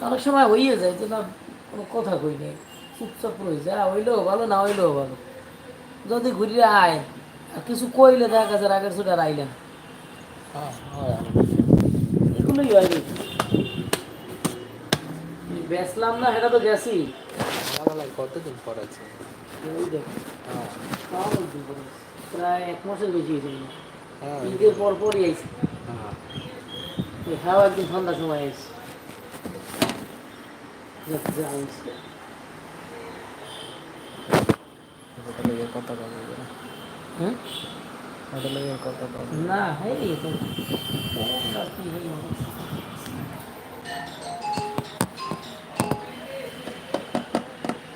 অনেক সময় হইয়ে যায় যে না কোনো কথা কই নেই চুপচাপ রয়ে যায় হইলেও ভালো না হইলেও ভালো। যদি ঘুরিয়ে আয় আর কিছু কইলে দেখা গেছে রাগের ছুটে আর আইলেন হ্যাঁ হয় এগুলোই হয় নি বেচলাম না সেটা তো গেছি। কতদিন পর আছে? হ্যাঁ। প্রায় এক মাসের বেশি হয়েছে হ্যাঁ ঈদের পর পরই আইসি হ্যাঁ হ্যাঁ একদিন ঠান্ডার সময় আইসি হইল?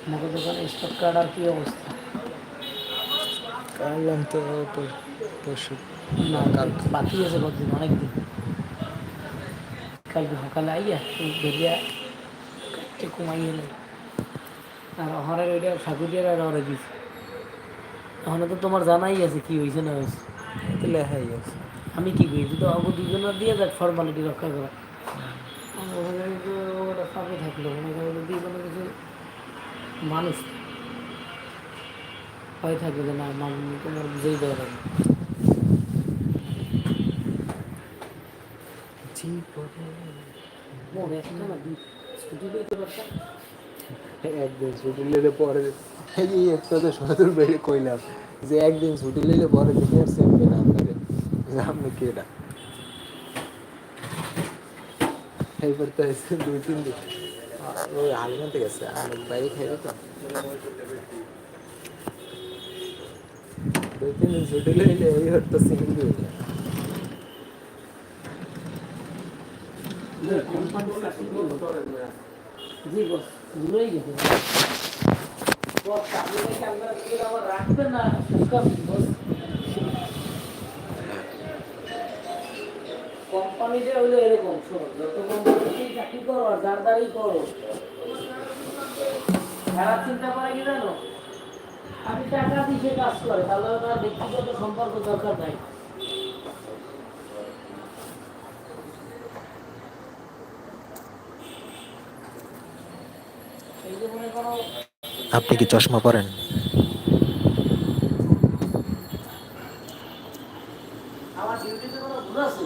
আমাকে দোকানে স্টক আর কি অবস্থা কারলাম তো না বাকি আছে কতদিন অনেকদিন কালকে সকালে আইয়া বেরিয়া কাটতে কমাইয়ে নেই। আর অহরের ওইটা ঠাকুরিয়ার আর অহরে দিছে। এখন তো তোমার জানাই আছে কি হয়েছে না হয়েছে লেখাই আছে। আমি কি করি? তো অঙ্ক দুজনের দিয়ে যাক ফর্মালিটি রক্ষা করা। ওটা চাপে থাকল দিয়ে কোনো কিছু মানুষ ভয় থাকবে যে না তোমার বুঝেই দেওয়া লাগবে। মনে একটা না ছুটি পেতে পারতাম একদিন ছুটি নিলে পরে এই একটা তো সদর বেড়ে কইলাম যে একদিন ছুটি নিলে পরে দিকে আর সেমবে না আপনাদের যে আপনি কেডা এইবার তো এসে দুই, তিন দিন। আর ওই হালমাতে গেছে আমি বাইরে খাইবে তো দুই, তিন দিন ছুটি লইলে ওই হয়তো সিঙ্গি হয়ে জি বস ভুলেই গেছে বস আপনি নাকি আপনারা কি করে আবার কোম্পানিতে এরকম শোনো চাকরি করো আর যার করো খারাপ চিন্তা করে কি জানো আমি টাকা দিয়ে কাজ করে, তাহলে তার ব্যক্তিগত সম্পর্ক দরকার নাই এই যে মনে করো আপনি কি চশমা পরেন আমার ডিউটিতে কোনো ভুল আছে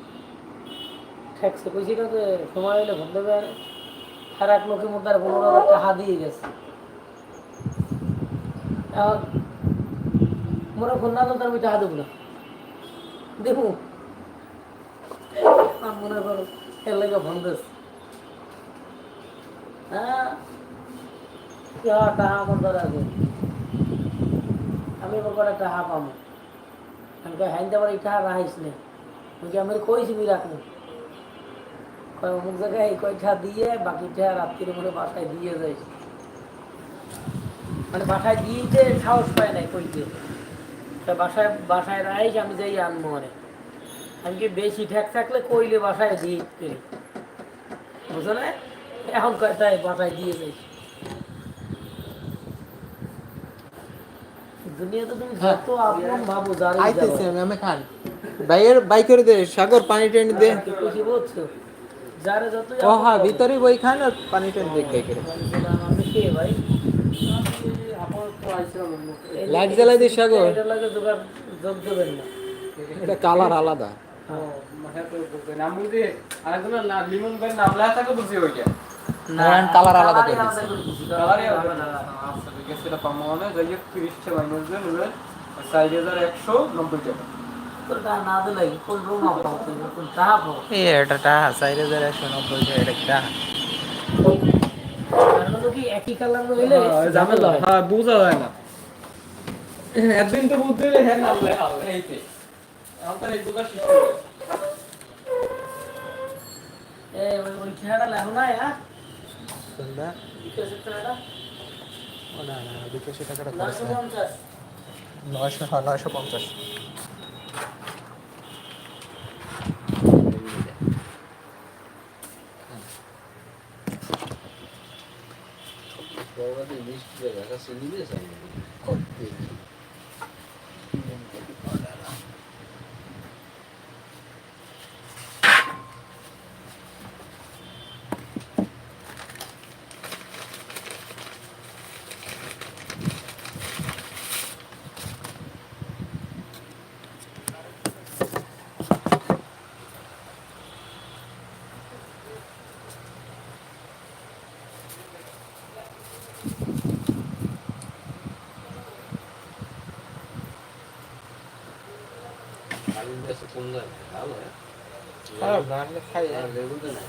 ঠেকছে। কইছি যে সময় হলে ফোন দেবে। আর এক লোকের মধ্যে আর পনেরো হাজার টাকা দিয়ে গেছে। মোরা ফোন না তার আমি টাকা দেবো না। দেবো। মনে করো এর হ্যাঁ? টাকা আমার দ্বারা আমি এবার করে টাকা পাবো? আমি কই হ্যাঁ দেবার এই টাকা রাখিস আমি কইছি বি রাখব? অমুক জায়গায় এই কয়টা দিয়ে বাকিটা রাত্রিরে মনে বাসায় দিয়ে যাই মানে বাসায় দিয়েছে সাহস পায় নাই কইতে। তা বাসায় বাসায় রাইস আমি যাই আনব মানে আমি কি বেশি ঠেক থাকলে কইলে বাসায় দিয়ে করি বুঝো না? এখন কয়টায় বাসায় দিয়ে যাই। দুনিয়াতে তুমি যত আপন ভাবো যার আইতেছে আমি আমি খান। বাইয়ের বাই করে দে সাগর পানি টানি দে। বুঝছ ও হ্যাঁ ভিতরে বই খান আর পানি টানি দে খাই করে লাইট জ্বালাই দিস সাগর। এটা কালার আলাদা হ্যাঁ, colour আলাদা করে দিছে। তোরটা না দিলে কোন রুম পাও তুই কোন টাকা এটা একই কালার ঝামেলা হ্যাঁ। বোঝা যায় না। একদিন তো বুঝতে হ্যাঁ এইতে। আমার এই শিখতে ওই না হ্যাঁ? বিকাশের ও না না বিকাশে টাকাটা খরচ নয়শো 意識が優しいんで、ね、সুন্দর ভালো খারাপ না আমি খাই লেবু তো না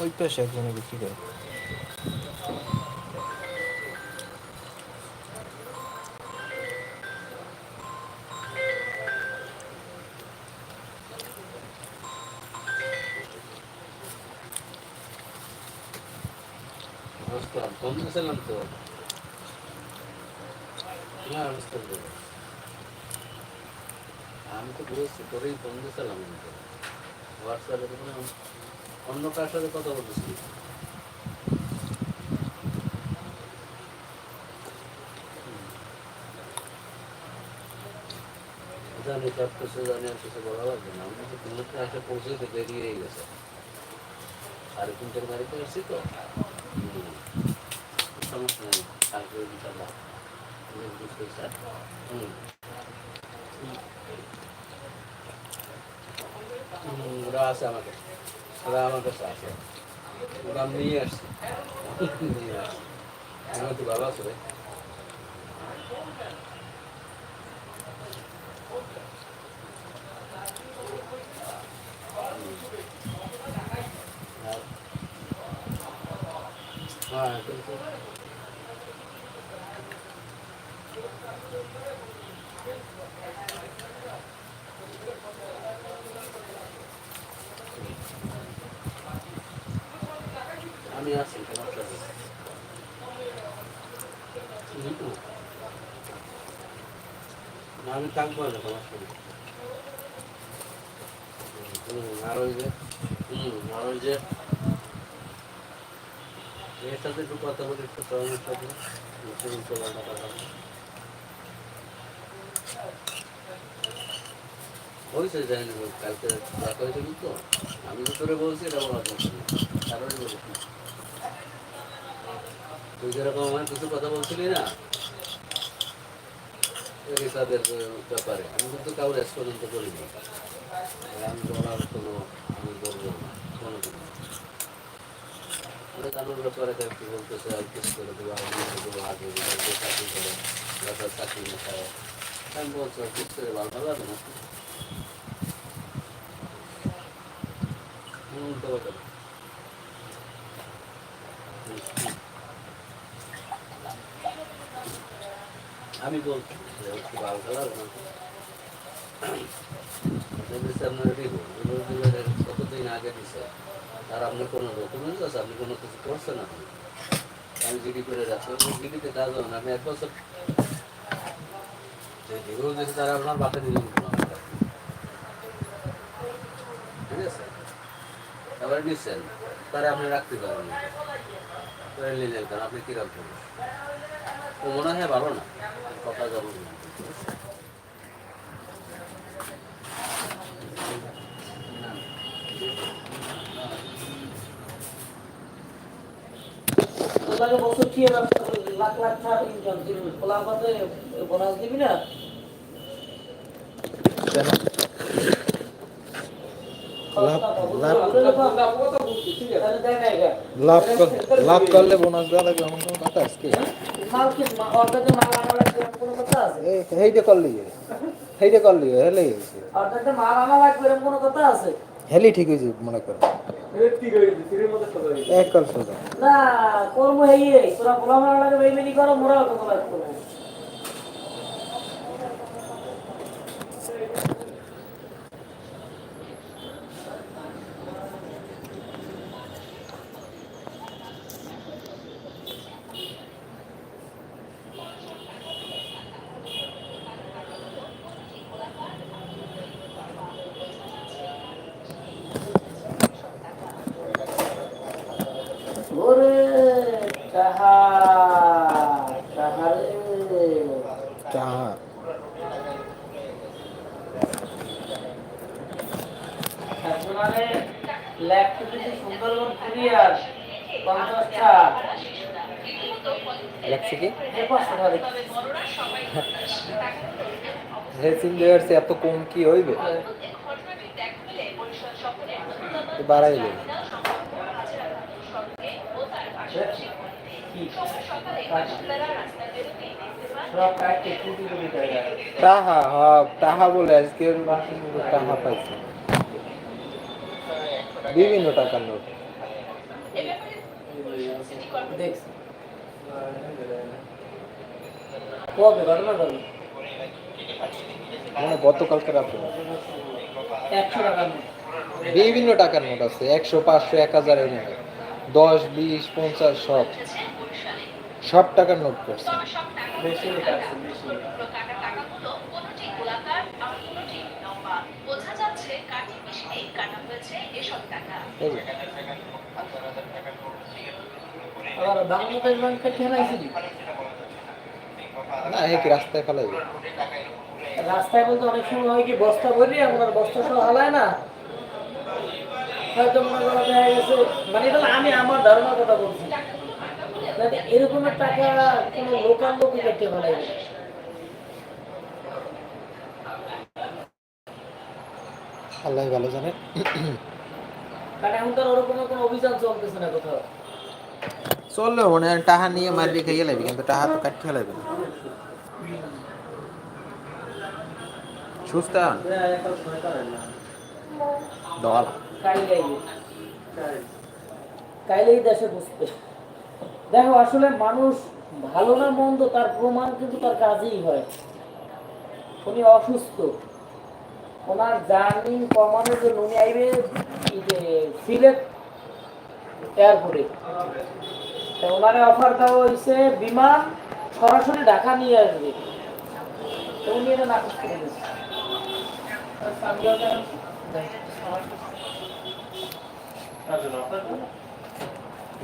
ওই পাশে একজনে বিক্রি করে Vamos a lanzar. Vamos a lanzar. తో আমি তো বুঝেছি তোরেই বন্ধুছিলাম কিন্তু হোয়াটসঅ্যাপে তো কোনো অন্য কার সাথে কথা বলতেছি? জানি সব কিছু জানি আর কিছু বলা লাগবে না। আমি তো কোনো ক্লাসে পৌঁছে বেরিয়ে গেছে। সাড়ে তিনটের বাড়িতে আসছি তো। সমস্যা নেই কালকে ইনশাল্লাহ। বুঝতে স্যার হুম। ওরা আছে আমাকে ওরা আমার কাছে আছে ওরা নিয়ে আসছি। নিয়ে আসছি। আমার তো বাবা আছে আর- হ্যাঁ। কিন্তু। না, আমি থাকব হুম, যে এর সাথে একটু কথা বলি একটু কথা হয়েছে জানি কালকে দেখা হয়েছিল তো আমি তো তোরে বলছি এটা নেই। কারোরই বলিস না। তুই যেরকম আমার কিছু কথা বলছিলি না তাদের ব্যাপারে। আমি কিন্তু কাউরে পর্যন্ত করিনি আমি বলার কোনো, আমি বলব না, কোনো কিছু ব্যাপারে একটু বলতেছে, আর কিছু করে দেবো আমি করে ব্যাপার চাকরি আমি বলছি কিছু করে ভালো লাগে না হুম তো বলো। হুম, হুম। আমি বলছি যে একটু ভালো লাগে না দিচ্ছে আপনার রিভিউ রিভিউ দিলে কতদিন আগে দিছে আর আপনার কোনো ডকুমেন্টস আছে আপনি কোনো কিছু করছেন আপনি আমি জিডি করে যাচ্ছি জিডিতে কাজ হবে না আমি এক বছর যে রিভিউ দিয়েছে তারা আপনার বাপে দিলে ঠিক আছে এবার নিচ্ছেন তারা আপনি রাখতে পারেন নিলেন কারণ আপনি কী রাখবেন ও মনে হয় ভালো না। তোকে বছর কি লাখ লাখ টাকা ইনকাম দিবি? খোলা বোনাস দিবি না? লাভ করলে বোনাস দেওয়া লাগবে এমন কোনো কথা আছে হেইটা করলি। হেইটা করলি হেলে হেলি ঠিক হয়েছে মনে করো। এক কল সোজা। না কর্ম হেই তোরা বলা মারা লাগে বেইমেনি করো মোরাও তো বলা মানে সুন্দরবন কুরিয়ার পঞ্চাশটা এত কম কি হইবে? তো বাড়াই দেবে কি? সব কাটতে কুটি কুটি টাকা। তাহা হ তাহা বলে আজকে তাহা পাইছে। বিভিন্ন টাকার নোট। মানে গতকালকে। বিভিন্ন টাকার নোট আছে, একশো, পাঁচশো, এক হাজার এই নোট। দশ, বিশ, পঞ্চাশ, সব। সব টাকার নোট করছে। বেশি বোঝা যাচ্ছে মিশিয়ে কাটা হয়েছে এসব টাকা। আবার বাংলাদেশ ব্যাংকে ঠেলাইছিলি না এই কি রাস্তায় ফেলাইবে রাস্তায় বলতে অনেক সময় হয় কি বস্তা ভরি আপনার বস্তা সহ হালায় না। হয়তো মনে করো দেখা গেছে মানে এটা আমি আমার ধারণার কথা বলছি। যাতে এরকমের টাকা কোনো লোকাল লোকই ফেলাইবে আল্লাহ ভালো জানে। কারণ এখন তো ওরকম কোনো অভিযান চলতেছে না কোথাও। চললেও মনে হয় টাহা নিয়ে মারবি খাইয়ে লাগবে কিন্তু টাহা তো না। সুস্থ? দল। কাইলেই। দেশে বুঝতে দেখো আসলে মানুষ ভালো না মন্দ তার প্রমাণ কিন্তু তার কাজেই হয়। উনি অসুস্থ। ওনার জার্নি কমানোর জন্য উনি আইবে সিলেট এয়ারপোর্টে। তা ওনারে অফার দেওয়া হয়েছে বিমান সরাসরি ঢাকা নিয়ে আসবে। তো উনি এটা নাকচ করে দিয়েছে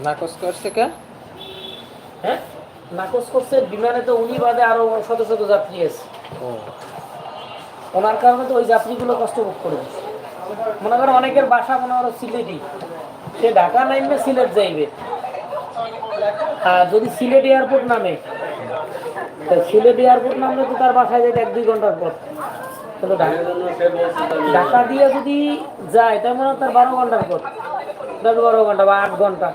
নাকচ করছে কে? হ্যাঁ? নাকচ করছে বিমানে তো উনি বাদে আরও শত শত যাত্রী আছে। ওনার কারণে তো ওই যাত্রীগুলো কষ্ট ভোগ করবে মনে করো অনেকের বাসা মনে করো সিলেটই সে ঢাকা নামবে, সিলেট যাইবে। আর যদি সিলেট এয়ারপোর্ট নামে সিলেট এয়ারপোর্ট নামলে তো তার বাসায় যেতে এক দুই ঘণ্টার পর। ঢাকা দিয়ে যদি যায়, তার মানে তার বারো ঘণ্টার পর। দশ বারো ঘণ্টা বা আট ঘণ্টা।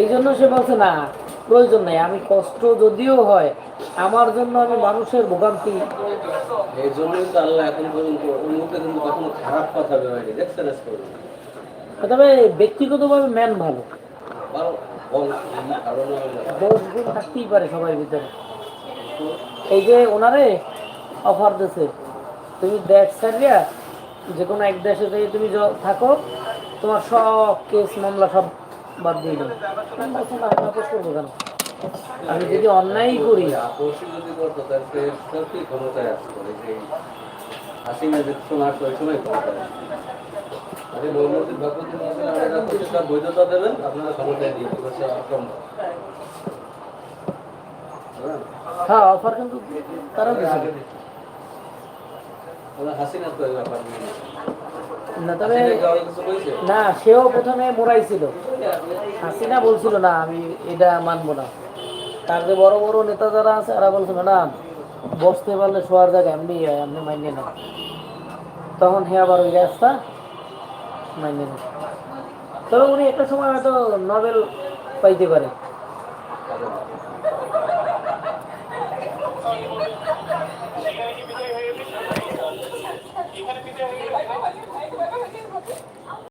এই জন্য সে বলছে, না, প্রয়োজন নাই। আমি কষ্ট যদিও হয় আমার জন্য আমি মানুষের ভোগান্তি। এই জন্যই তো আল্লাহ এখন পর্যন্ত ওর মুখে কিন্তু কখনো খারাপ কথা বেরোয়নি দেখছেন তবে ব্যক্তিগতভাবে ম্যান ভালো। দশ গুণ থাকতেই পারে সবার ভিতরে। এই যে ওনারে অফার দিছে তুমি দেশ ছাড়িয়া যে কোনো এক দেশে থেকে তুমি থাকো তোমার সব কেস মামলা সব বাদ দিয়ে দেবো করব কেন? আমি যদি অন্যায় করি। যদি করতো সে সত্যি ক্ষমতায় আসতো এই যে হাসিনা যে ওই সময় ক্ষমতায় ভগবতী বৈধতা দেবেন আপনারা ক্ষমতায় দিয়ে দেবেন সে অসম্ভব। হ্যাঁ অফার কিন্তু তারা হাসিনা তো ব্যাপার না তবে? না সেও প্রথমে মোড়াইছিল হাসিনা বলছিল না আমি এটা মানবো না। তার যে বড় বড় নেতা যারা আছে এরা বলছে ম্যাডাম বসতে পারলে শোয়ার জায়গা এমনি হয়, এমনি মাইনে না তখন হে আবার ওই রাস্তা মাইনে না তবে উনি একটা সময় হয়তো নোবেল পাইতে পারে।